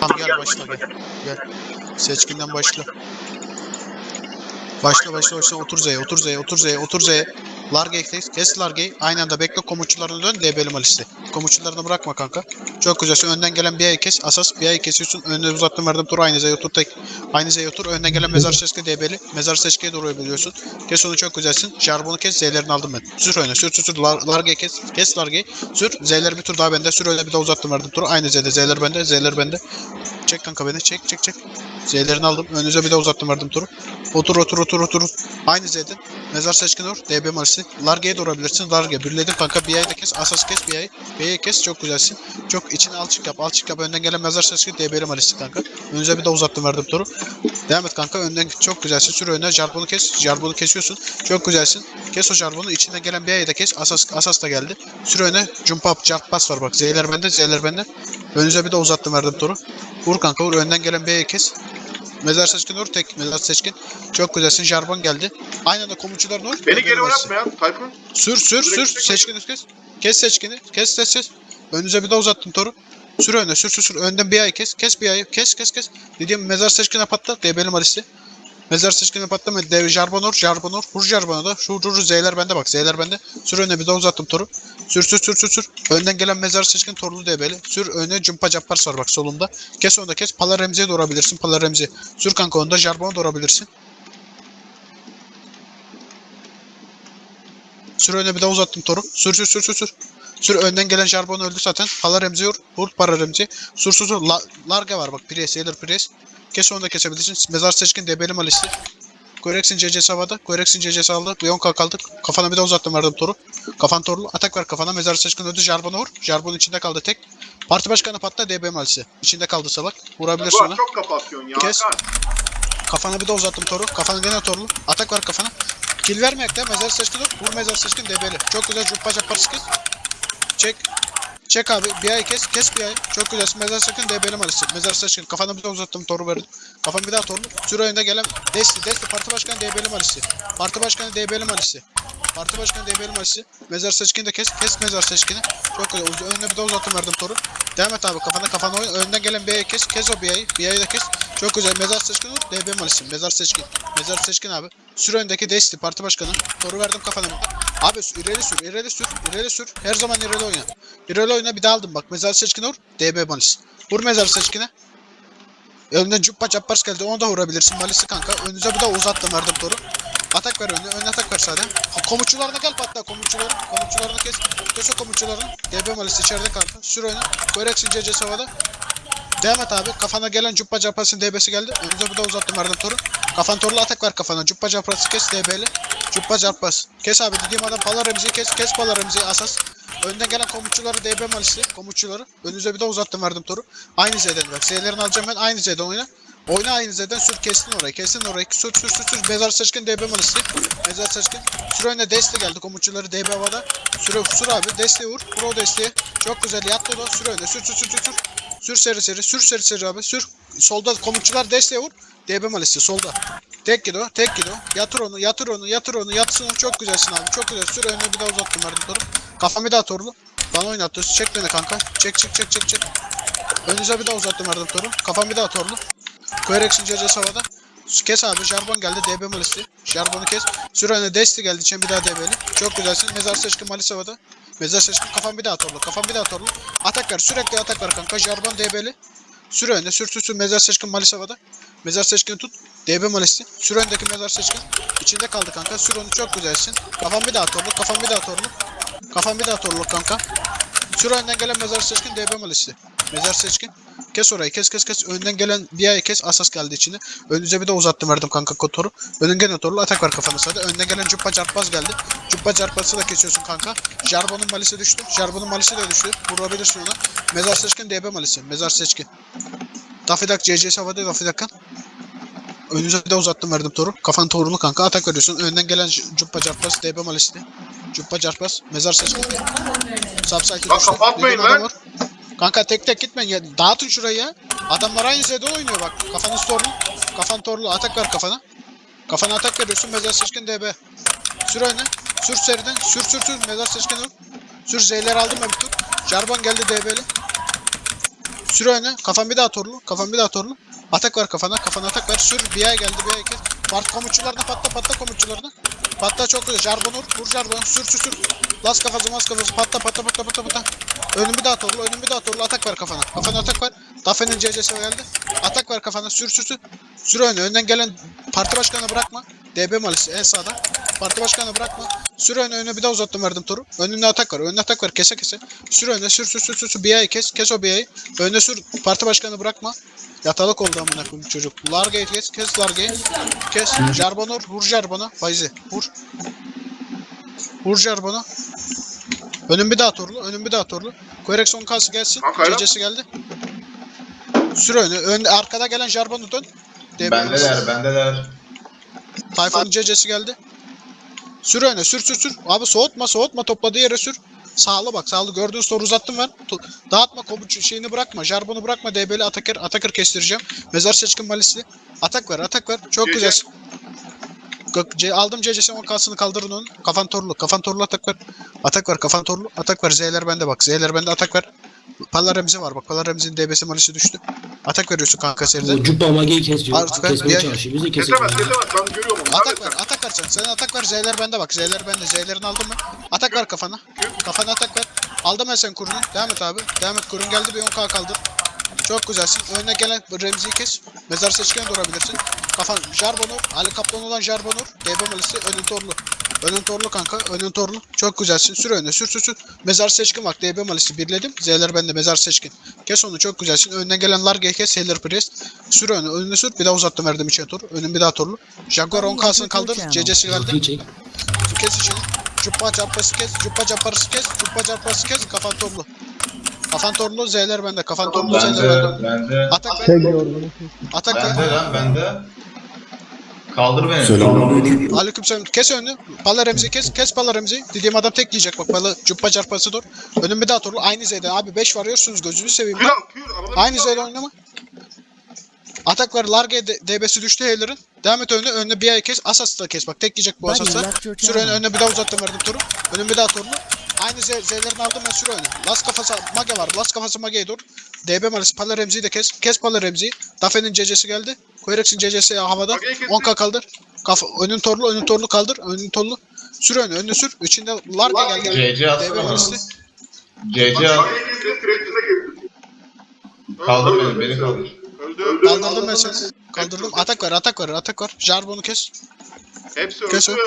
Tamam gel başla gel. Gel. Seçkinden başla. Başla başla başla otur Z'ye otur Z'ye otur Z'ye otur Z'ye. Larga'yı kes, kes Larga'yı. Aynı anda bekle komutçularına dön DB'li Malis'te. Komutçularını bırakma kanka. Çok güzelsin. Önden gelen bir ayı kes. Asas bir ayı kesiyorsun. Önüne uzattım verdim tur aynı otur tek. Aynı otur. Önden gelen mezar seçki DB'li. Mezar seçkiye doğru biliyorsun. Kes onu çok güzelsin. Jarbonu kes. Z'lerini aldım ben. Sür oyna. Sür sür sür. Lar Larga'yı kes. Kes Larga'yı. Sür. Z'ler bir tur daha bende. Sür öyle bir daha uzattım verdim turu. Aynı Z'de. Z'ler bende. Z'ler bende. Çek kanka beni. Çek çek çek. Z'lerini aldım. Önünüze bir daha uzattım verdim turu. Otur otur otur otur. Aynı Z'den. Mezar seçkin or. DB Marsi. Larga'ya doğrabilirsin. Larga. Birledim kanka. Bir ayı da kes. Asas kes. Bir ayı. Ayı kes. Çok güzelsin. Çok içine alçık yap. Alçık yap. Önden gelen mezar seçkin DB'li Marisi kanka. Önünüze bir daha uzattım verdim turu. Devam et kanka. Önden çok güzelsin. Sür önüne. Jarbonu kes. Jarbonu kesiyorsun. Çok güzelsin. Kes o jarbonu. İçinden gelen bir ayı da kes. Asas, asas da geldi. Sür öne. Jump up. Jump pass var bak. Z'ler bende. Z'ler bende. Önünüze bir de uzattım verdim turu. Vur kanka vur. Önden gelen ayı kes. Mezar seçkin vur tek. Mezar seçkin. Çok güzelsin. Jarbon geldi. Aynı anda komutçular vur. Beni geri oynatma ya Tayfun. Sür sür sür. Seçkini kes. Kes seçkini. Kes ses ses. Önünüze bir de uzattım toru. Sür öne sür sür sür. Önden bir ay kes. Kes bir ayı. Kes kes kes. Dediğim mezar seçkine patlat. DB'li Maris'i. Mezar seçkine patlama. Dev Jarbonor. Jarbonor. Vur Jarbon'a da. Şu vur Z'ler bende bak. Z'ler bende. Sür öne bir de uzattım toru. Sür sür sür sür sür. Önden gelen mezar seçkin torlu DB'li. Sür öne cımpa cappars var bak solunda. Kes onu da kes. Pala Remzi'ye doğrabilirsin. Pala Remzi. Sür kanka onda Jarbon'a doğrabilirsin. Sür öne bir daha uzattım toru. Sür sür sür sür sür. Sür önden gelen Jarbon öldü zaten. Pala Remzi vur. Vur para Remzi. Sur sur sur. La, larga var bak. Pires. Sailor Pires. Kes onu da kesebilirsin. Mezar seçkin DB'li Malis'i. Korex'in CC'si havada. Korex'in CC'si aldı. Biyonka kaldık. Kafana bir de uzattım verdim toru. Kafan torlu. Atak ver kafana. Mezar seçkin öldü. Jarbon'a vur. Jarbon içinde kaldı tek. Parti başkanı patla DB Malis'i. İçinde kaldı salak. Vurabilirsin Bu ona. çok kapatıyorsun ya. Kes. Kafana bir de uzattım toru. Kafana gene torlu. Atak var kafana. Kill vermeyek de mezar seçkin dur. Vur mezar seçkin debeli. Çok güzel yaparız kız. Çek. Çek abi. Bir ay kes. Kes bir ay. Çok güzel. Mezar seçkin debeli maalesef. Mezar seçkin. Kafana bir de uzattım toru verdim. Kafam bir daha torlu. Süre önünde gelen Desti. Desti. Parti başkanı debeli maalesef. Parti başkanı debeli maalesef. Parti başkanı debeli maalesef. Mezar seçkini de kes. Kes mezar seçkini. Çok güzel. Uz- Önüne bir de uzattım verdim toru. Devam et abi. Kafana kafana oyun. Önden gelen bir ayı kes. Kes o bir ayı. Bir ayı da kes. Çok güzel. Mezar seçkin dur. DB maalesef. Mezar seçkin. Mezar seçkin abi. Sür öndeki Desti. Parti başkanı. Toru verdim kafana. Abi ileri sür, ileri sür, ileri sür. Her zaman ileri oyna. İleri oyna bir daha aldım bak. Mezar seçkine vur. DB Malis. Vur mezar seçkine. Önden cuppa cappars geldi. Onu da vurabilirsin. Malis'i kanka. Önünüze bir daha uzattım verdim toru. Atak ver önüne. Ön atak ver. Ha, Komutçularına gel patla. Komutçuları. Komutçularını kes. Kes o komutçularını. DB Malis içeride kanka. Sür oyna. Koyreksin CC havada. Devam et abi. Kafana gelen cuppa cappasın DB'si geldi. Önünüze bir daha uzattım verdim toru. Kafan torlu atak ver kafana. Cuppa cappası kes DB'li. Cuppa cappası. Kes abi dediğim adam Palaremzi kes. Kes Palaremzi asas. Önden gelen komutçuları DB malisi. Komutçuları. Önünüze bir de uzattım verdim toru. Aynı Z'den bak. Z'lerini alacağım ben. Aynı Z'den oyna. Oyna aynı Z'den sür kestin orayı. Kestin orayı. Sür sür sür sür. Mezar seçkin DB malisi. Mezar seçkin. Sür önüne deste geldi. Komutçuları DB havada. Sür, sür abi. Desteği vur. Pro desteği. Çok güzel. Yattı da. Sür önüne. Sür sür sür sür sür. Sür seri seri. Sür seri seri abi. Sür. Solda komutçular desteği vur. DB malisi solda. Tek gido, tek gido. Yatır onu, yatır onu, yatır onu, yatsın onu. Çok güzelsin abi, çok güzel. Sür önüne bir daha uzattım verdim toru. Kafamı bir daha torlu. Bana oynattı. Çek beni kanka. Çek çek çek çek çek. Önünüze bir daha uzattım toru. Kafam bir daha torlu. Koyreksin CC havada. Kes abi. Jarbon geldi. DB malisi. Jarbon'u kes. Sür önüne Desti geldi. için bir daha DB'li. Çok güzelsin. Mezar seçkin malisi havada. Mezar seçkin kafam bir daha torlu. Kafam bir daha torlu. Atak ver. Sürekli atak ver kanka. Jarbon DB'li. Sür önüne. Sür sür sür. Mezar seçkin malisi havada. Mezar seçkini tut. DB malisi. Sür öndeki mezar seçkin. İçinde kaldı kanka. Sür onu çok güzelsin. Kafam bir daha torlu. Kafam bir daha torlu. Kafam bir daha torlu kanka. Sür önden gelen mezar seçkin DB malisi. Mezar seçkin. Kes orayı kes kes kes. Önden gelen bir ay kes. Asas geldi içine. Önünüze bir de uzattım verdim kanka kotoru. Önün gene torlu. Atak var kafana sağda. Önden gelen cuppa çarpmaz geldi. Cuppa çarpması da kesiyorsun kanka. Jarbon'un malisi düştü. Jarbon'un malisi de düştü. Vurabilirsin ona. Mezar seçkin DB malisi. Mezar seçkin. Dafidak CC'si havada Dafidakan. Önünüze de uzattım verdim toru. Kafan torulu kanka atak veriyorsun. Önden gelen cuppa çarpmaz DB malisi. Cuppa çarpmaz. Mezar seçkin. Subsaki Lan kapatmayın lan. Kanka tek tek gitmeyin ya. Dağıtın şurayı ya. Adamlar aynı Z'de oynuyor bak. Kafanız torlu. Kafan torlu. Atak ver kafana. Kafana atak veriyorsun. Mezar seçkin DB. Sür önüne. Sür seriden. Sür sür sür. Mezar seçkin vur. Sür Z'leri aldım ben bir tur. Jarban geldi DB'li. Sür öne. Kafan bir daha torlu. Kafan bir daha torlu. Atak var kafana. Kafana atak ver. Sür. Bir ay geldi. Bir ay kes. Part komutçularına patla patla komutçularına. Patla çok güzel. Jarbon vur. Vur jarbon. Sür sür sür. Las kafası mas kafası. Patla patla patla patla patla. Daha torlu. Önün bir daha torlu. Atak ver kafana. Kafana atak ver. Dafe'nin CC'si geldi. Atak ver kafana. Sür sür sür. Sür öne. Önden gelen parti başkanı bırakma. DB malisi en sağda. Parti başkanı bırakma. Sür öne öne bir daha uzattım verdim toru. Önünde atak var. Önünde atak var. Kese kese. Sür öne sür sür sür sür. sür. BI'yi kes. Kes o BI'yi. Önüne sür. Parti başkanı bırakma. Yatalık oldu amına koyayım çocuk. Larga'yı kes. Kes Larga'yı. Kes. Jarbonor. Vur Jarbon'a. Faizi. Vur. Vur Jarbon'a. Önün bir daha torlu. Önün bir daha torlu. Koreksiyon kası gelsin. CC'si geldi. Sür önü. Ön, arkada gelen Jarbon'u dön. Bendeler, bendeler. Tayfan'ın cecesi geldi. Sür öne sür sür sür. Abi soğutma soğutma topladığı yere sür. Sağlı bak sağlı gördüğün soru uzattım ben. To- Dağıtma komuç şeyini bırakma. Jarbonu bırakma. DB'li Atakır Atakır kestireceğim. Mezar seçkin malisli. Atak ver atak ver. Çok güzel. C- aldım CC'si 10 kalsını kaldırın onu. Kafan torlu. Kafan torlu atak ver. Atak ver kafan torlu. Atak ver. Z'ler bende bak. Z'ler bende atak ver. Pala Remzi var bak. Pala Remzi'nin DB'si malisi düştü. Atak veriyorsun kanka seride. O Cubba Mage'yi kesiyor. Artık Kesmeye bir- çalışıyor. Biz de keselim. Kesemez kesemez ben görüyorum onu. Atak ver, atak ver sen. Sen atak ver, Z'ler bende bak. Z'ler bende. Z'lerini aldım ben. Atak ver kafana. Kafana atak ver. Aldım ben sen kurunu. Devam et abi. Devam et. Kurun geldi bir 10k kaldır. Çok güzelsin. Önüne gelen Remzi'yi kes. Mezar seçkene durabilirsin. Kafan Jarbonur. Ali Kaplan olan Jarbonur. DB malisi önün torlu. Önün torlu kanka. Önün torlu. Çok güzelsin. Sür öne. Sür sür sür. Mezar seçkin bak. DB malisi birledim. Z'ler bende. Mezar seçkin. Kes onu. Çok güzelsin. Önüne gelen Larga'yı kes. Healer Priest. Sür öne. Önüne sür. Bir daha uzattım verdim içe tur. Önün bir daha torlu. Jaguar 10k'sını kaldır. CC'si çek. Kes içini. Cuppa çarpası kes. Cuppa çarpası kes. Cuppa çarpası kes. Kafan torlu. Kafan torlu. Z'ler bende. Kafan torlu. Z'ler Bende, bende. bende. Atak ver. Atak Bende ver. lan, bende. Kaldır beni. Aleykümselam. Kes önünü. Pala Remzi kes. Kes Pala Remzi. Dediğim adam tek yiyecek bak. Pala Cuppa çarpası dur. Önüm bir daha torlu. Aynı Z'de. Abi 5 varıyorsunuz. Gözünü seveyim. Kür al Aynı Z'de oynama. Atak ver. Large DB'si düştü Heyler'ın. Devam et önüne. Önüne bir ay kes. Asas'ı da kes. Bak tek yiyecek bu Asas'ı. Sür önüne. Önüne bir daha uzattım verdim turu. Önüne bir daha torlu. Aynı Z, Z'lerini aldım ben sür önüne. Las kafası Mage var. Las kafası Mage'ye dur. DB malisi. Pala Remzi'yi de kes. Kes Pala Remzi'yi. Dafe'nin CC'si geldi. Koyrex'in CC'si havada. Mage'yi kestim. 10k kaldır. Kafa, önün torlu, önün torlu kaldır. Önün torlu. Sür önüne, önüne sür. İçinde Larga geldi. CC atsana DB. CC at. Kaldır Öldü, beni, beni kaldır. Öldü öldü. Kaldırdım ben seni. Kaldırdım. Atak var, atak var, atak var. Jarbon'u kes. Hepsi Kes öldü.